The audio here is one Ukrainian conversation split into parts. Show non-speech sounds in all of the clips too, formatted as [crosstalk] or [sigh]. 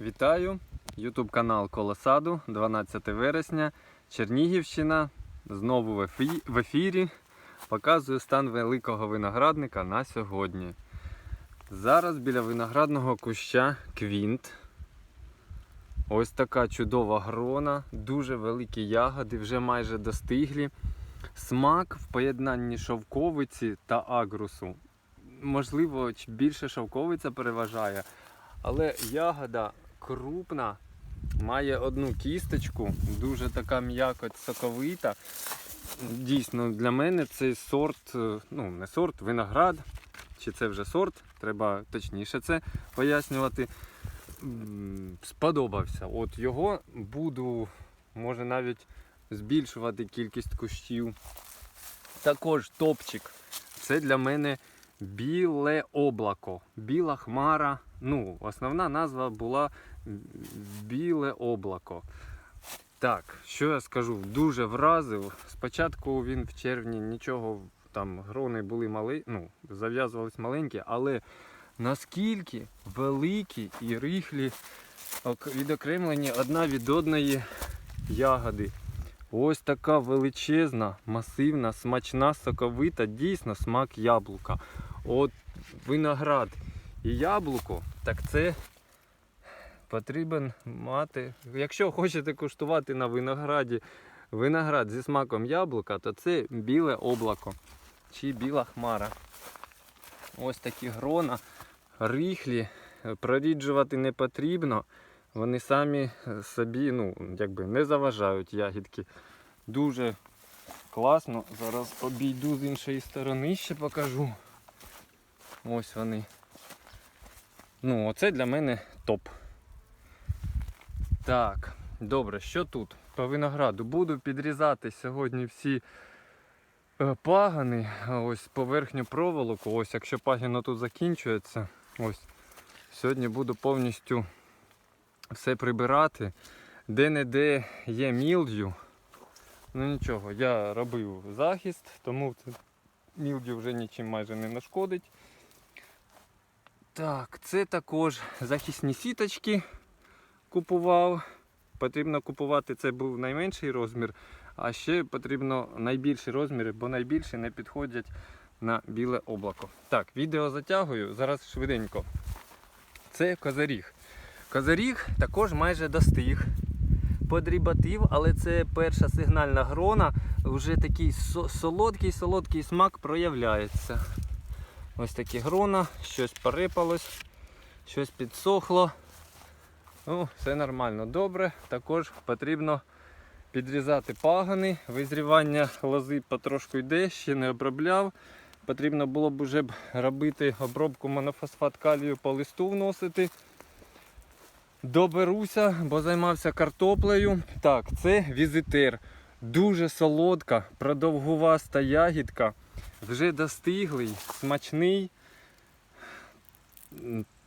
Вітаю! Ютуб канал Колосаду, 12 вересня, Чернігівщина. Знову в ефі- в ефірі. Показую стан великого виноградника на сьогодні. Зараз біля виноградного куща квінт. Ось така чудова грона, дуже великі ягоди, вже майже достиглі. Смак в поєднанні шовковиці та агрусу. Можливо, більше шовковиця переважає, але ягода крупна, має одну кісточку, дуже така м'якоть соковита. Дійсно, для мене цей сорт, е, ну не сорт, виноград, чи це вже сорт, треба точніше це пояснювати. Сподобався. От його буду, може навіть збільшувати кількість кущів. Також топчик. Це для мене біле облако, біла хмара. Ну, основна назва була біле облако. Так, що я скажу, дуже вразив. Спочатку він в червні нічого, там грони були мали, ну, зав'язувались маленькі, але наскільки великі і рихлі відокремлені одна від одної ягоди. Ось така величезна, масивна, смачна, соковита, дійсно смак яблука. От виноград і яблуко, так це потрібен мати. Якщо хочете куштувати на винограді виноград зі смаком яблука, то це біле облако чи біла хмара. Ось такі грона, рихлі, проріджувати не потрібно. Вони самі собі ну, якби не заважають ягідки. Дуже класно. Зараз обійду з іншої сторони ще покажу. Ось вони. Ну, оце для мене топ. Так, добре, що тут? По винограду. Буду підрізати сьогодні всі е, пагани. Ось поверхню проволоку. Ось, якщо пагіно тут закінчується, ось. Сьогодні буду повністю все прибирати. Де-не-де є мілдю. Ну нічого, я робив захист, тому мілдю вже нічим майже не нашкодить. Так, це також захисні сіточки купував. Потрібно купувати, це був найменший розмір, а ще потрібно найбільші розміри, бо найбільші не підходять на біле облако. Так, відео затягую, зараз швиденько. Це козаріг. Козаріг також майже достиг. Подріботив, але це перша сигнальна грона. Вже такий солодкий, солодкий смак проявляється. Ось такі грона, щось порипалось, щось підсохло. Ну, все нормально, добре. Також потрібно підрізати пагани. Визрівання лози потрошку йде, ще не обробляв. Потрібно було б вже робити обробку монофосфат калію по листу вносити. Доберуся, бо займався картоплею. Так, це візитер. Дуже солодка, продовгуваста ягідка. Вже достиглий, смачний.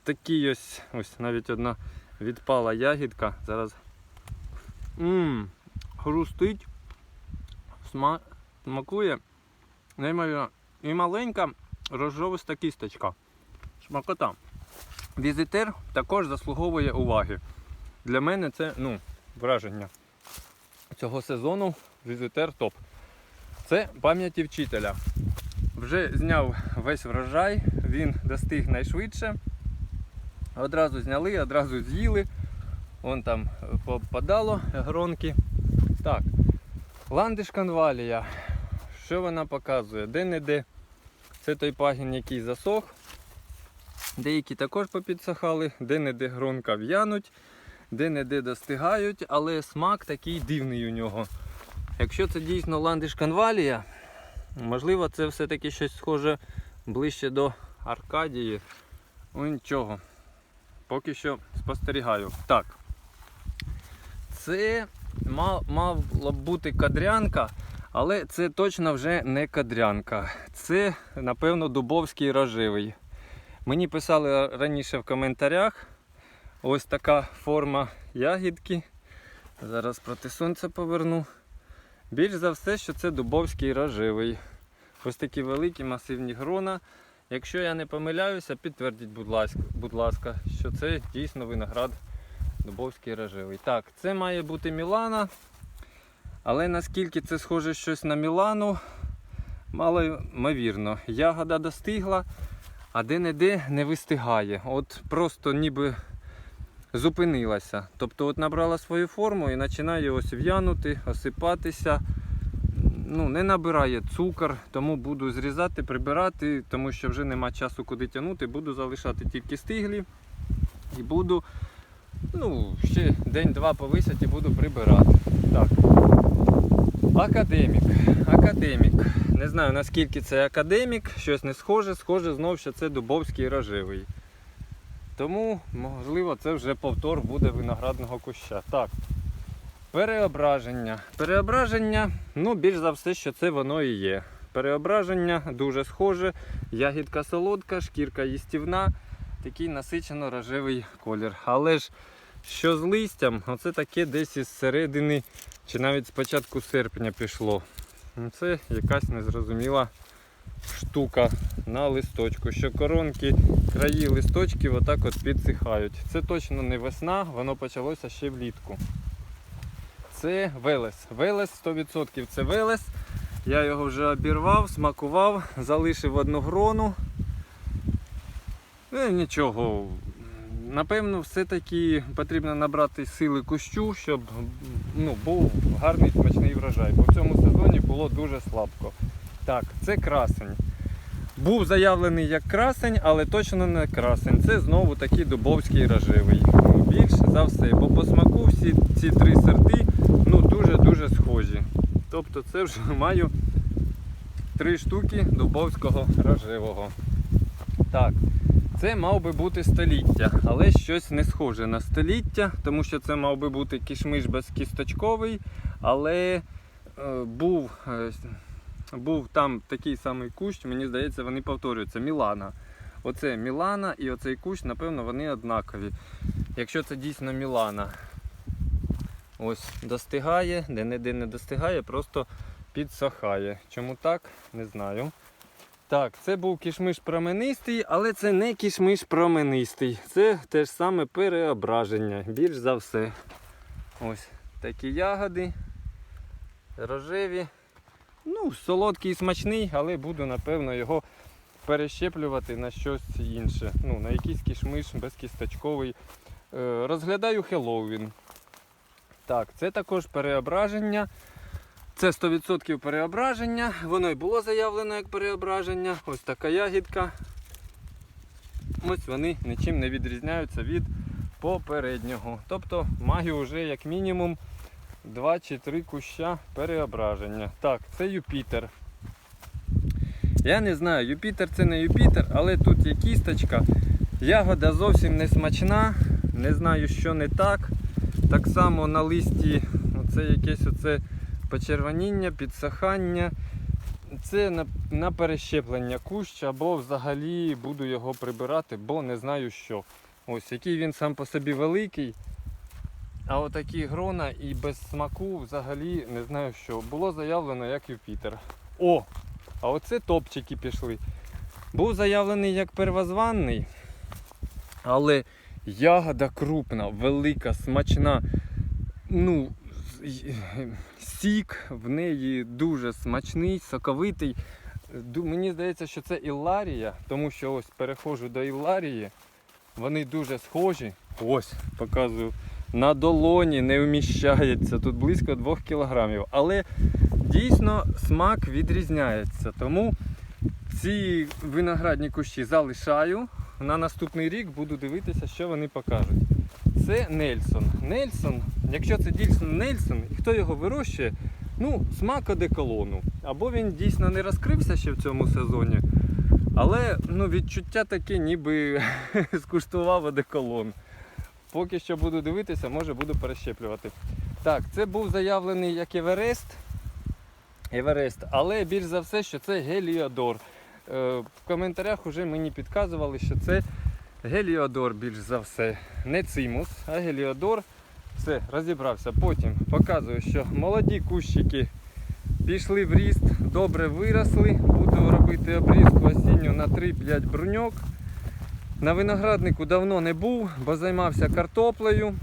Такий ось, ось навіть одна відпала ягідка. Зараз Ммм, хрустить, сма... смакує. Неймовірно. І маленька розжовиста кісточка. Смакота. Візитер також заслуговує уваги. Для мене це ну, враження цього сезону. Візитер топ. Це пам'яті вчителя. Вже зняв весь врожай, він достиг найшвидше. Одразу зняли, одразу з'їли. Вон там попадало гронки. Так, ландиш конвалія. Що вона показує? Де-не-де. Це той пагін, який засох. Деякі також попідсохали, де-не-де гронка в'януть, де-не-де достигають, але смак такий дивний у нього. Якщо це дійсно ландиш конвалія, можливо, це все-таки щось схоже ближче до Аркадії. Ну нічого. Поки що спостерігаю. Так. Це мав, бути кадрянка, але це точно вже не кадрянка. Це, напевно, дубовський рожевий. Мені писали раніше в коментарях ось така форма ягідки. Зараз проти сонця поверну. Більш за все, що це дубовський рожевий. Ось такі великі масивні грона. Якщо я не помиляюся, підтвердіть, будь ласка, будь ласка, що це дійсно виноград Дубовський рожевий. Так, це має бути Мілана. Але наскільки це схоже щось на Мілану, мало ймовірно. Ягода достигла, а де-не-де не вистигає. От просто ніби зупинилася. Тобто от набрала свою форму і починає ось в'янути, осипатися. Ну, не набирає цукор, тому буду зрізати, прибирати, тому що вже нема часу куди тягнути. Буду залишати тільки стиглі і буду ну, ще день-два повисять і буду прибирати. Так. Академік. Академік. Не знаю наскільки це академік, щось не схоже, схоже знов, що це дубовський рожевий. Тому, можливо, це вже повтор буде виноградного куща. Так. Переображення. Переображення, ну, більш за все, що це воно і є. Переображення дуже схоже, ягідка солодка, шкірка їстівна, такий насичено рожевий колір. Але ж що з листям, оце таке десь із середини чи навіть з початку серпня пішло. Це якась незрозуміла штука на листочку, що коронки, краї листочків отак от підсихають. Це точно не весна, воно почалося ще влітку. Це велес. Велес 100% це велес. Я його вже обірвав, смакував, залишив одну грону. Ну, нічого. Напевно, все-таки потрібно набрати сили кущу, щоб ну, був гарний смачний врожай. Бо в цьому сезоні було дуже слабко. Так, це красень. Був заявлений як красень, але точно не красень. Це знову такий дубовський рожевий. Більше за все, бо по смаку всі ці три сорти ну, дуже-дуже схожі. Тобто це вже [laughs] маю три штуки дубовського рожевого. Так, це мав би бути століття, але щось не схоже на століття, тому що це мав би бути кішмиш безкісточковий, але е, був, е, був там такий самий кущ, мені здається, вони повторюються. Мілана. Оце Мілана і оцей кущ, напевно, вони однакові. Якщо це дійсно Мілана. Ось достигає, де-не-де не достигає, просто підсохає. Чому так? Не знаю. Так, це був кішмиш променистий, але це не кішмиш променистий. Це те ж саме переображення, більш за все. Ось такі ягоди. Рожеві. Ну, солодкий і смачний, але буду, напевно, його перещеплювати на щось інше. Ну, на якийсь кішмиш безкісточковий. Е, розглядаю Хеллоуін. Так, це також переображення. Це 100% переображення. Воно і було заявлено як переображення. Ось така ягідка. Ось вони нічим не відрізняються від попереднього. Тобто маю вже як мінімум 2 чи 3 куща переображення. Так, це Юпітер. Я не знаю, Юпітер це не Юпітер, але тут є кісточка. Ягода зовсім не смачна. Не знаю, що не так. Так само на листі оце якесь оце почервоніння, підсахання. Це на, на перещеплення кущ або взагалі буду його прибирати, бо не знаю що. Ось який він сам по собі великий. А отакі грона і без смаку взагалі не знаю що. Було заявлено як Юпітер. О! А оце топчики пішли. Був заявлений як первозванний, але ягода крупна, велика, смачна. Ну, сік в неї дуже смачний, соковитий. Мені здається, що це Ілларія, тому що ось переходжу до Ілларії. Вони дуже схожі. Ось, показую. На долоні не вміщається, тут близько 2 кілограмів. Але дійсно смак відрізняється. Тому ці виноградні кущі залишаю. На наступний рік буду дивитися, що вони покажуть. Це Нельсон. Нельсон, якщо це дійсно Нельсон, і хто його вирощує, ну, смак одеколону. Або він дійсно не розкрився ще в цьому сезоні, але ну, відчуття таке, ніби [laughs] скуштував одеколон. Поки що буду дивитися, може буду перещеплювати. Так, це був заявлений як Еверест. Еверест, але більш за все, що це Геліодор. Е, в коментарях вже мені підказували, що це Геліодор більш за все. Не цимус, а Геліодор. Все, розібрався. Потім показую, що молоді кущики пішли в ріст, добре виросли. Буду робити обрізку осінню на 3-5 бруньок. На винограднику давно не був, бо займався картоплею.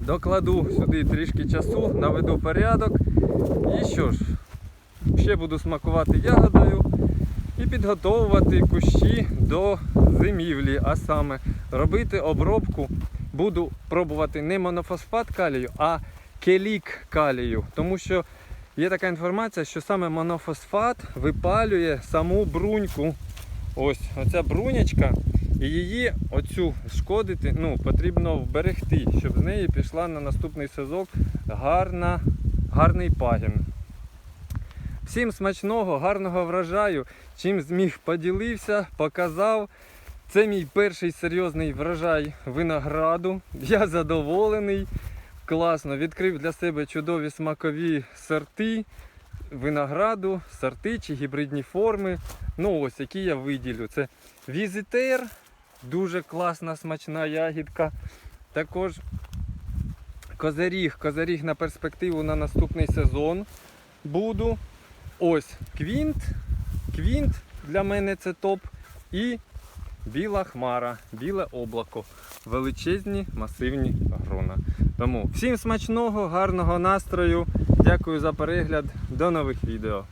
докладу сюди трішки часу, наведу порядок. І що ж, ще буду смакувати ягодою і підготовувати кущі до зимівлі, а саме робити обробку буду пробувати не монофосфат калію, а келік калію. Тому що є така інформація, що саме монофосфат випалює саму бруньку. Ось оця брунячка, і її оцю шкодити ну, потрібно вберегти, щоб з неї пішла на наступний сезон гарна, гарний пагін. Всім смачного, гарного врожаю. Чим зміг поділився, показав. Це мій перший серйозний врожай винограду. Я задоволений. Класно, відкрив для себе чудові смакові сорти винограду, сорти чи гібридні форми. Ну ось, які я виділю. Це візитер, дуже класна смачна ягідка. Також козаріг, козаріг на перспективу на наступний сезон буду. Ось квінт. Квінт для мене це топ. І біла хмара, біле облако. Величезні масивні грона. Тому всім смачного, гарного настрою. Дякую за перегляд. До нових відео.